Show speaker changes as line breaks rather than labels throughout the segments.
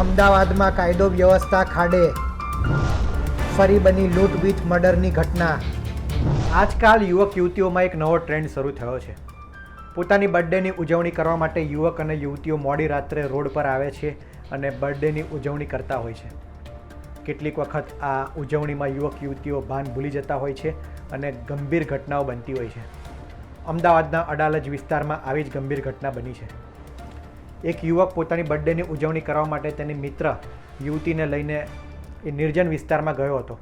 અમદાવાદમાં કાયદો વ્યવસ્થા ખાડે. ફરી બની લૂંટ વિથ મર્ડરની ઘટના. આજકાલ યુવક યુવતીઓમાં એક નવો ટ્રેન્ડ શરૂ થયો છે. પોતાની બર્થડેની ઉજવણી કરવા માટે યુવક અને યુવતીઓ મોડી રાત્રે રોડ પર આવે છે અને બર્થડેની ઉજવણી કરતા હોય છે. કેટલીક વખત આ ઉજવણીમાં યુવક યુવતીઓ ભાન ભૂલી જતા હોય છે અને ગંભીર ઘટનાઓ બનતી હોય છે. અમદાવાદના અડાલજ વિસ્તારમાં આવી જ ગંભીર ઘટના બની છે. એક યુવક પોતાની બર્થડેની ઉજવણી કરવા માટે તેની મિત્ર યુવતીને લઈને એ નિર્જન વિસ્તારમાં ગયો હતો.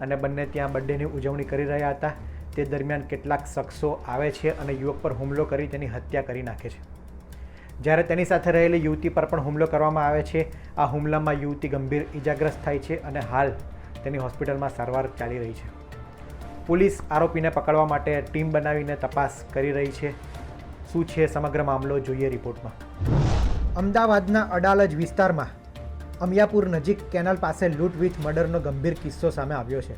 અને બંને ત્યાં બર્થડેની ઉજવણી કરી રહ્યા હતા. તે દરમિયાન કેટલાક શખ્સો આવે છે અને યુવક પર હુમલો કરી તેની હત્યા કરી નાખે છે. જ્યારે તેની સાથે રહેલી યુવતી પર પણ હુમલો કરવામાં આવે છે, આ હુમલામાં યુવતી ગંભીર ઇજાગ્રસ્ત થાય છે અને હાલ તેની હોસ્પિટલમાં સારવાર ચાલી રહી છે. પોલીસ આરોપીને પકડવા માટે ટીમ બનાવીને તપાસ કરી રહી છે. શું છે સમગ્ર મામલો જોઈએ રિપોર્ટમાં. અમદાવાદના અડાલજ વિસ્તારમાં અમિયાપુર નજીક કેનાલ પાસે લૂંટ વિથ મર્ડરનો ગંભીર કિસ્સો સામે આવ્યો છે.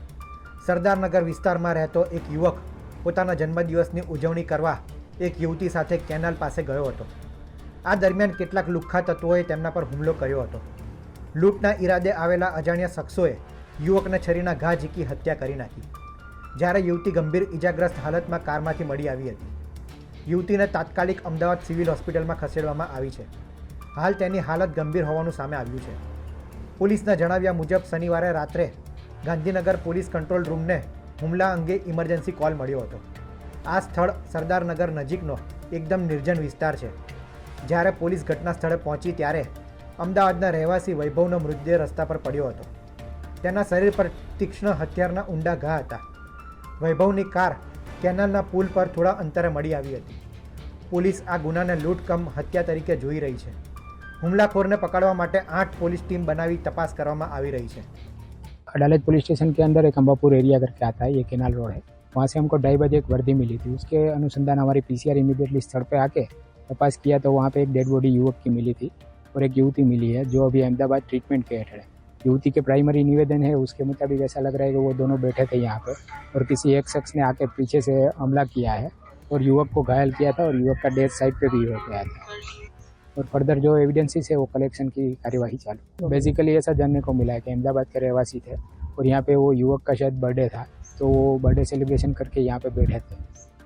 સરદારનગર વિસ્તારમાં રહેતો એક યુવક પોતાના જન્મદિવસની ઉજવણી કરવા એક યુવતી સાથે કેનાલ પાસે ગયો હતો. આ દરમિયાન કેટલાક લુખ્ખા તત્વોએ તેમના પર હુમલો કર્યો હતો. લૂંટના ઈરાદે આવેલા અજાણ્યા શખ્સોએ યુવકને છરીના ઘા ઝીકી હત્યા કરી નાખી. જ્યારે યુવતી ગંભીર ઇજાગ્રસ્ત હાલતમાં કારમાંથી મળી આવી હતી. યુવતીને તાત્કાલિક અમદાવાદ સિવિલ હોસ્પિટલમાં ખસેડવામાં આવી છે. હાલ તેની હાલત ગંભીર હોવાનું સામે આવ્યું છે. પોલીસના જણાવ્યા મુજબ, શનિવારે રાત્રે ગાંધીનગર પોલીસ કંટ્રોલ રૂમને હુમલા અંગે ઇમરજન્સી કોલ મળ્યો હતો. આ સ્થળ સરદારનગર નજીકનો એકદમ નિર્જન વિસ્તાર છે. જ્યારે પોલીસ ઘટના સ્થળે પહોંચી ત્યારે અમદાવાદના રહેવાસી વૈભવનો મૃતદેહ રસ્તા પર પડ્યો હતો. તેના શરીર પર તીક્ષ્ણ હથિયારના ઊંડા ઘા હતા. વૈભવની કાર કેનાલના પુલ પર થોડા અંતરે મળી આવી હતી. પોલીસ આ ગુનાને લૂંટકમ હત્યા તરીકે જોઈ રહી છે. હુમલાખોરને પકડવા માટે આઠ પોલીસ ટીમ બનાવી તપાસ કરવામાં આવી રહી છે
अदालत पुलिस स्टेशन के अंदर एक अम्बापुर एरिया करके आता है ये केनाल रोड है वहाँ से हमको ढाई बजे एक वर्दी मिली थी उसके अनुसंधान हमारी पीसीआर इमीडिएटली स्थल पे आके तपास किया तो वहाँ पे एक डेड बॉडी युवक की मिली थी और एक युवती मिली है जो अभी अहमदाबाद ट्रीटमेंट के हेठड़ है युवती के प्राइमरी निवेदन है उसके मुताबिक ऐसा लग रहा है कि वो दोनों बैठे थे यहाँ पे और किसी एक शख्स ने आके पीछे से हमला किया है और युवक को घायल किया था और युवक का डेथ साइड पे भी हो गया था और फर्दर जो एविडेंसेस है वो कलेक्शन की कार्यवाही चालू बेसिकली ऐसा जानने को मिला है कि अहमदाबाद के रहवासी थे और यहाँ पे वो युवक का शायद बर्थडे था तो वो बर्थडे सेलिब्रेशन करके यहाँ पे बैठे थे।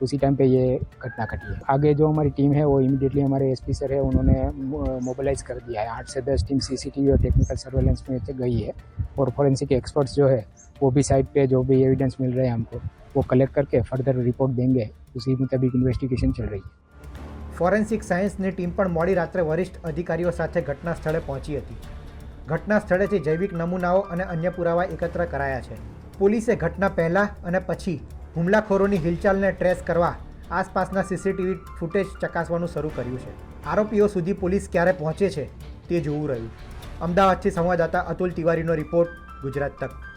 उसी टाइम पे ये घटना घटी है। आगे जो हमारी टीम है वो इमीडिएटली हमारे एसपी सर है उन्होंने मोबिलाइज कर दिया है। आठ से दस टीम सीसीटीवी और टेक्निकल सर्वेलेंस में गई है और फॉरेंसिक एक्सपर्ट्स जो है वो भी साइट पे जो भी एविडेंस मिल रहे हैं हमको वो कलेक्ट करके फर्दर रिपोर्ट देंगे। उसी मुताबिक इन्वेस्टिगेशन चल रही है।
ફોરેન્સિક સાયન્સની ટીમ પણ મોડી રાત્રે વરિષ્ઠ અધિકારીઓ સાથે ઘટના સ્થળે પહોંચી હતી. ઘટના સ્થળેથી જૈવિક નમૂનાઓ અને અન્ય પુરાવા એકત્ર કરાયા છે. પોલીસે ઘટના પહેલાં અને પછી હુમલાખોરોની હિલચાલને ટ્રેસ કરવા આસપાસના સીસીટીવી ફૂટેજ ચકાસવાનું શરૂ કર્યું છે. આરોપીઓ સુધી પોલીસ ક્યારે પહોંચે છે તે જોવું રહ્યું. અમદાવાદથી સંવાદદાતા અતુલ તિવારીનો રિપોર્ટ, ગુજરાત તક.